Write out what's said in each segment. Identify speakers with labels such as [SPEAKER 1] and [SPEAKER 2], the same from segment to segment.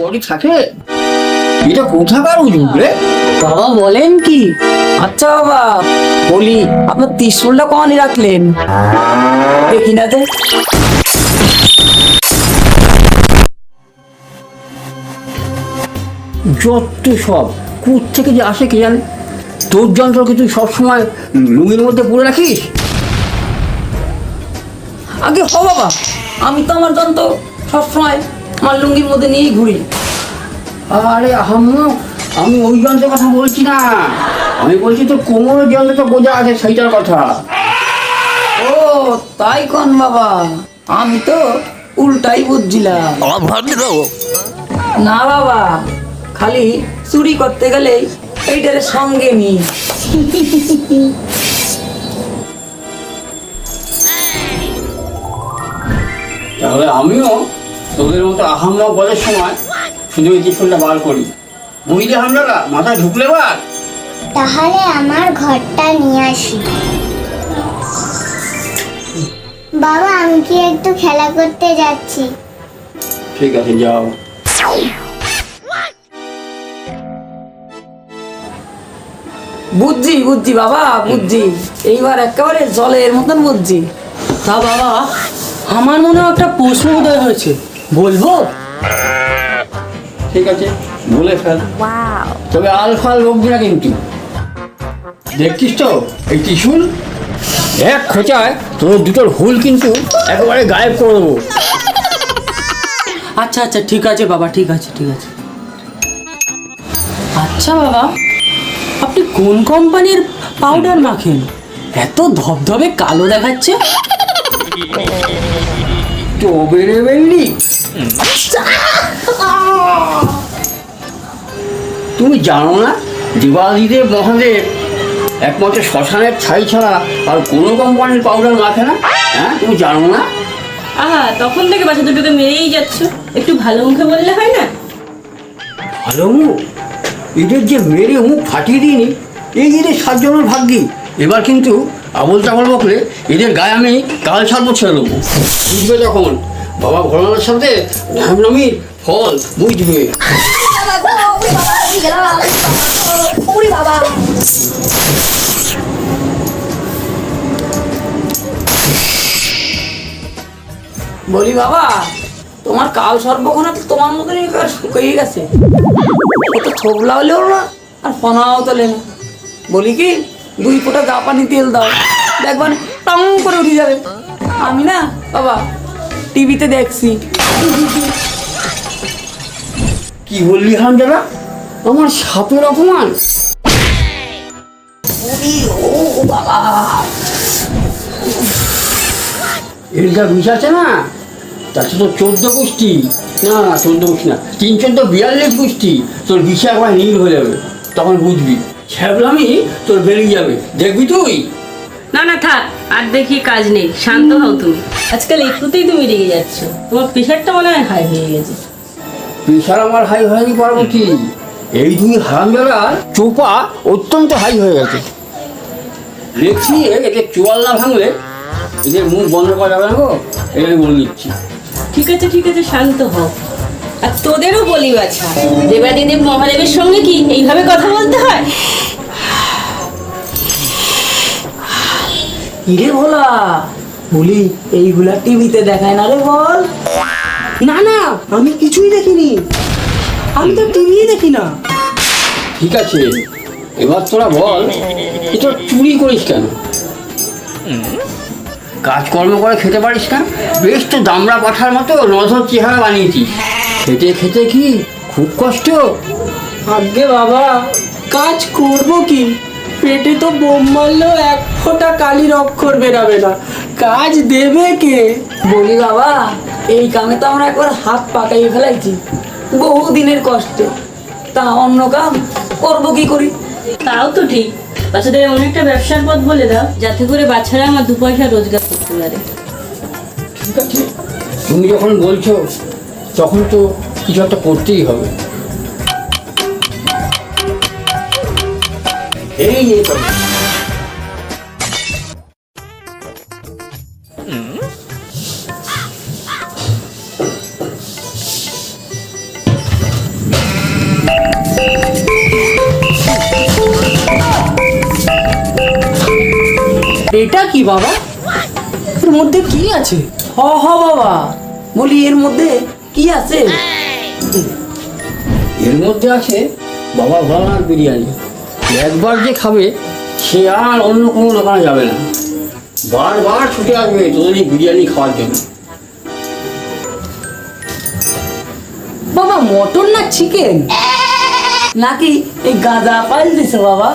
[SPEAKER 1] Body থাকে? এটা কোথাকার উজুগ রে?
[SPEAKER 2] বাবা বলেন কি? আচ্ছা বাবা বলি আপনার ত্রিশুলটা কমানি রাখলেন? দেখি না
[SPEAKER 1] যত সব কুত থেকে যে আসে কে জানে? তোর যন্ত্র কি তুই সবসময় লুঙ্গির মধ্যে পরে রাখিস?
[SPEAKER 2] আগে হ বাবা আমি তো আমার যন্ত্র সবসময় আমার লুঙ্গির মধ্যে নিয়েই ঘুরি।
[SPEAKER 1] আরে আহাম্মা আমি ওই যন্ত্রের কথা বলছি না। আমি বলছি তোর কোমরের যন্ত্রটা বোঝা আছে সেইটার কথা।
[SPEAKER 2] ও তাই কন বাবা। আমি তো উল্টাই বুঝছিলাম। না বাবা খালি চুরি করতে গেলে এইটার সঙ্গে নি
[SPEAKER 1] তাহলে আমিও তোদের মতো আহাম্মা বলের সময় শুধু এই ত্রিশুলটা বার করি। বুঝলে হামলারা মাথায় ঢুকলে বার।
[SPEAKER 3] তাহলে আমার ঘরটা নিয়ে আসি। বাবা আমি কি একটু খেলা করতে যাচ্ছি?
[SPEAKER 1] ঠিক আছে যাও।
[SPEAKER 2] বুঝছি বুঝছি বাবা বুঝছি এইবার একেবারে জলের মতন বুঝছি
[SPEAKER 4] তা বাবা আমার মনে একটা প্রশ্ন উদয় হয়েছে। বলব?
[SPEAKER 1] ঠিক আছে বলে ফেল। তবে আলফাল বকবি না কিন্তু। দেখছিস তো এই ত্রিশুল? এক খোঁচায় তোর দুটোর হুল কিন্তু একেবারে গায়েব করে দেবো।
[SPEAKER 4] আচ্ছা আচ্ছা ঠিক আছে বাবা ঠিক আছে ঠিক আছে। আচ্ছা বাবা আপনি কোন কোম্পানির পাউডার মাখেন? এত ধবধবে কালো দেখাচ্ছে।
[SPEAKER 1] তো বেরলি তুমি জানো না দেবাদিদেব মহাদেব একমাত্র শ্মশানের ছাই ছাড়া আর কোনো কোম্পানির পাউডার মাখে না? হ্যাঁ তুমি জানো না?
[SPEAKER 5] আহা তখন থেকে বাচ্চা দুটোকে মেরেই যাচ্ছ। একটু ভালো মুখে বললে হয় না?
[SPEAKER 1] ভালো মুখ? এদের যে মেরে মুখ ফাটিয়ে দিইনি এই এদের সাতজনের ভাগ্যি। এবার কিন্তু আবল তাবল বকলে এদের গায়ে আমি কাল ছাড়ব ছেড়ে দেবো। বুঝবে যখন বাবা ভোলানার সাথে নামির ফল বুঝবে
[SPEAKER 2] বলি বাবা, তোমার কাল সর্বক্ষণা তো তোমার মতনই শুকিয়ে গেছে। তো থোবলা হলেও না, আর ফনাও তোলে না। বলি কি, দুই ফোঁটা গা পানি তেল দাও, দেখবেন টং করে উঠে যাবে। আমি না, বাবা টিভিতে দেখছি।
[SPEAKER 1] কি বললি হান দাদা আমার সাপের অপমান। এর যা বিষ আছে না? তাতে তো চোদ্দ গোষ্ঠী। না না চোদ্দ গোষ্ঠী না। তিন চোদ্দ বিয়াল্লিশ গোষ্ঠী। তোর বিষে একবার নীল হয়ে যাবে। তখন বুঝবি। ছ্যাবলামি তোর বেরিয়ে যাবে। দেখবি তুই?
[SPEAKER 5] না না থাক আর দেখি কাজ নেই শান্ত হও তুমি। আজকাল একটুতেই তুমি রেগে যাচ্ছ। তোমার প্রেশারটা মনে হয় হাই হয়ে গেছে।
[SPEAKER 1] প্রেশার আমার হাই হয়নি পার্বতী। এই দুই হারামজাদার চোপা অত্যন্ত হাই হয়ে গেছে। দেখছি এদের চোয়াল না ভাঙলে এদের মুখ বন্ধ করা যাবে না গো এটা আমি বলে দিচ্ছি
[SPEAKER 5] ঠিক আছে ঠিক আছে শান্ত হও। আর তোদেরও বলি বাছা দেবাদিদেব মহাদেবের সঙ্গে কি এইভাবে কথা বলতে হয়?
[SPEAKER 2] কিরে ভোলা? বলি এইগুলা টিভিতে দেখায় না রে বল।
[SPEAKER 4] না না আমি কিছুই দেখিনি। আমি তো টিভি দেখি না।
[SPEAKER 1] ঠিক আছে এবার তোরা বল এ তোরা চুরি করিস কেন? কাজকর্ম করে খেতে পারিস না? বেশ তো দামড়া পাঠার মতো নজর চেহারা বানিয়েছিস। খেতে খেতে কি খুব কষ্ট?
[SPEAKER 4] আগে বাবা কাজ করব কি? পেটে তো বোম মারলেও এক ফোঁটা কালির অক্ষর বেরাবে না। কাজ দেবে কে?
[SPEAKER 2] বলি বাবা এই কামে তো আমরা একবার হাত পাকাই ফেলাইছি। বহু দিনের কষ্টে। তা অন্য কাম করব কি করি?
[SPEAKER 5] তাও তো ঠিক। বাচ্চাদের এমন একটা ব্যবসার পথ বলে দাও যাতে করে বাচ্চারা আমার দু পয়সা রোজগার করতে পারে।
[SPEAKER 1] ঠিক আছে তুমি যখন বলছো তখন তো কিছু একটা করতেই হবে।
[SPEAKER 4] এটা কি বাবা? এর মধ্যে কি আছে?
[SPEAKER 2] হ হ বাবা। বলি এর মধ্যে কি আছে?
[SPEAKER 1] এর মধ্যে আছে বাবা ভাঙার বিরিয়ানি। একবার যে খাবে সে আর অন্য কোনো দোকানে যাবে না। বারবার ছুটে আসবে তোদের এই বিরিয়ানি খাওয়ার জন্য।
[SPEAKER 4] বাবা মটন না চিকেন
[SPEAKER 2] নাকি এই গাঁদা পাইল দিছে বাবা?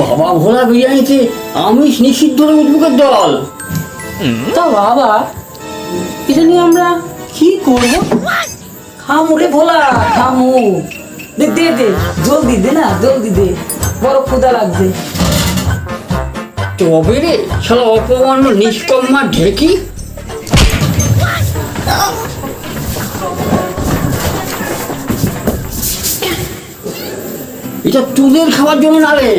[SPEAKER 1] বাবা ভোলা বিরিয়ানিতে আমিষ নিষিদ্ধ উদ্যোগের দল।
[SPEAKER 4] তা বাবা এটা নিয়ে আমরা কি করব?
[SPEAKER 2] খামু রে ভোলা খামু। দে দে দে জলদি দে না জলদি দে। বড় ক্ষুদা লাগছে।
[SPEAKER 1] তবে রে শালা অপমান্য নিষ্কম্মা ঢেকি? এটা তোদের খাওয়ার জন্য না রে।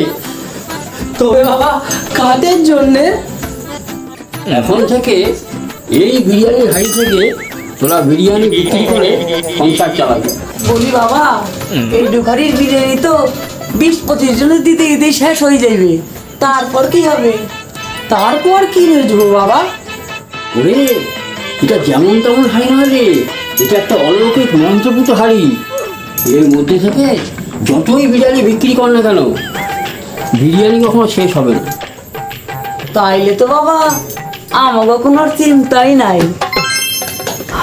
[SPEAKER 4] তবে বাবা কাদের জন্যে।
[SPEAKER 1] এখন থেকে এই বিরিয়ানির হাড়ি থেকে তোরা বিরিয়ানি বিক্রি করে সংসার চালাবি।
[SPEAKER 2] বলি বাবা এই ডুকারির বিরিয়ানি তো বিশ পঁচিশ জনের দিতে দিতে শেষ হয়ে যাবে তারপর কি হবে?
[SPEAKER 4] তারপর কি বেচবো বাবা?
[SPEAKER 1] ওরে এটা যেমন তেমন হাড়ি নয় রে এটা একটা অলৌকিক মন্ত্রপুত হাড়ি। এর মধ্যে থেকে যতই বিরিয়ানি বিক্রি কর না কেন বিরিয়ানি কখনো শেষ হবে না।
[SPEAKER 2] তাইলে তো বাবা আমাকে কোনো চিন্তাই নাই।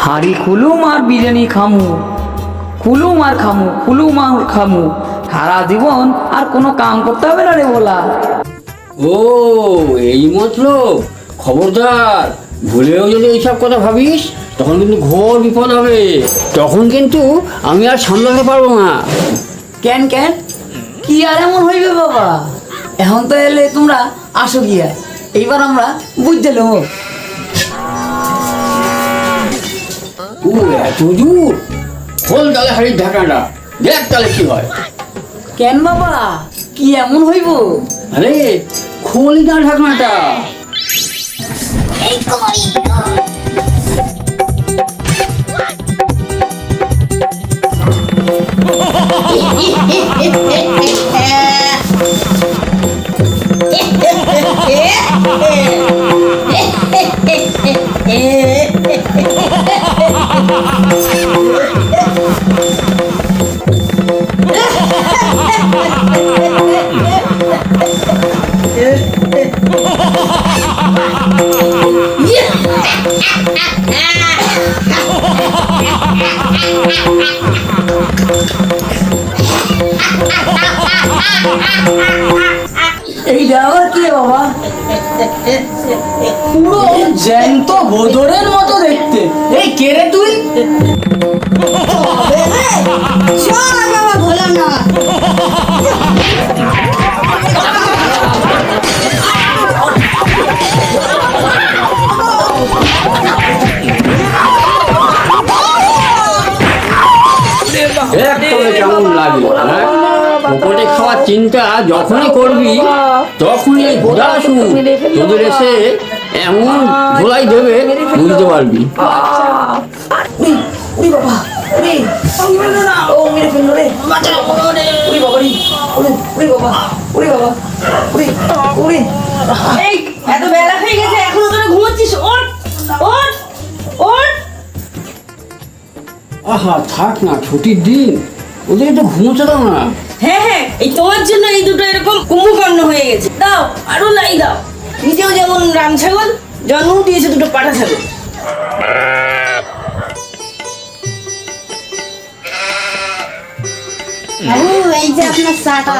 [SPEAKER 2] হাড়ি খুলুম আর বিরিয়ানি খামু। খুলুম আর খামু খুলুম আর খামু। সারা জীবন আর কোনো কাম করতে হবে না রে বলা
[SPEAKER 1] ও এই মতলব। খবরদার ভুলেও যদি এইসব কথা ভাবিস তখন কিন্তু ঘোর বিপদ হবে। তখন কিন্তু আমি আর সামলাতে পারব না।
[SPEAKER 2] কেন কেন? কি আর এমন হইবে বাবা? এখন তো এলে তোমরা আসো গিয়া। এইবার আমরা বুঝতে নেব।
[SPEAKER 1] ও এত দূর? খোল তালে হাড়ির ঢাকাটা দেখ তাহলে কি হয়।
[SPEAKER 2] কেন বাবা? কি এমন হইব?
[SPEAKER 1] আরে খোলি না ঢাকনাটা।
[SPEAKER 2] এইটা আবার কি বাবা?
[SPEAKER 4] পুরো জ্যান্ত ভোদরের মতো দেখতে।
[SPEAKER 2] এই কে রে তুই?
[SPEAKER 3] চল বাবা ভোলা না।
[SPEAKER 1] কেমন লাগে হ্যাঁ? পকেটে খাওয়ার চিন্তা যখনই করবি তখনই ঘোড়া আসুক তোদের এসে এমন ধোলাই দেবে বুঝতে পারবি।
[SPEAKER 5] এত বেলা হয়ে গেছে এখনও তোরা ঘুমোচ্ছিস?
[SPEAKER 1] আহা থাক না ছুটির দিন। ওদের তো ঘুমোতে দাও না।
[SPEAKER 5] হ্যাঁ হ্যাঁ এই তোমার জন্য এই দুটো এরকম কুম্ভকর্ণ হয়ে গেছে। দাও আরও লাই দাও। নিজেও যেমন রাম ছাগল জন্ম দিয়েছে দুটো পাঠা ছাগল।
[SPEAKER 3] এই যে আপনার চাটা।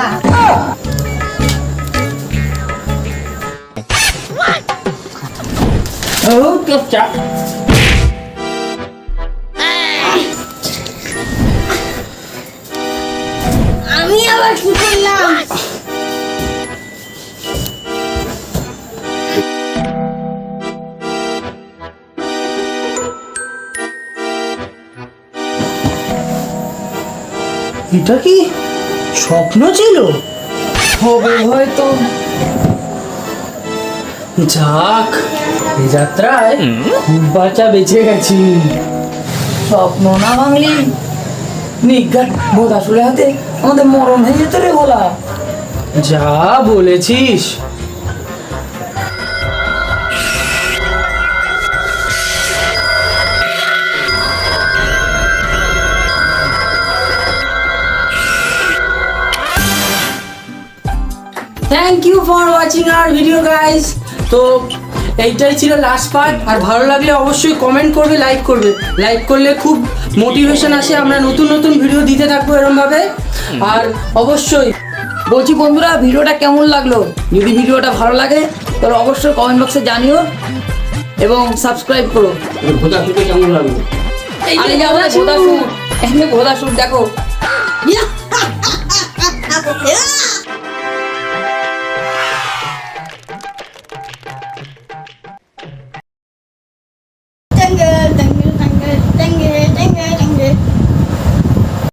[SPEAKER 1] ও চুপচাপ
[SPEAKER 3] আমি
[SPEAKER 4] এটা কি স্বপ্ন ছিল?
[SPEAKER 2] হবে হয়তো।
[SPEAKER 4] যাক এই যাত্রায় খুব বাচ্চা বেঁচে গেছি।
[SPEAKER 2] স্বপ্ন না ভাঙলি
[SPEAKER 4] যা বলেছিস। থ্যাংক ইউ ফর ওয়াচিং আর ভিডিও গাইস তো এইটাই ছিল লাস্ট পার্ট আর ভালো লাগলে অবশ্যই কমেন্ট করবে লাইক করবে। লাইক করলে খুব মোটিভেশন আসে আমরা নতুন নতুন ভিডিও দিতে থাকব এরমভাবে আর অবশ্যই
[SPEAKER 2] বলছি বন্ধুরা ভিডিওটা কেমন লাগল যদি ভিডিওটা ভালো লাগে তাহলে অবশ্যই কমেন্ট বক্সে জানিও এবং সাবস্ক্রাইব করো
[SPEAKER 1] খেতে কেমন লাগল
[SPEAKER 2] আরে
[SPEAKER 5] যে ভোদা
[SPEAKER 2] ভোদা শুট এখানে ভোদা শুট দেখো।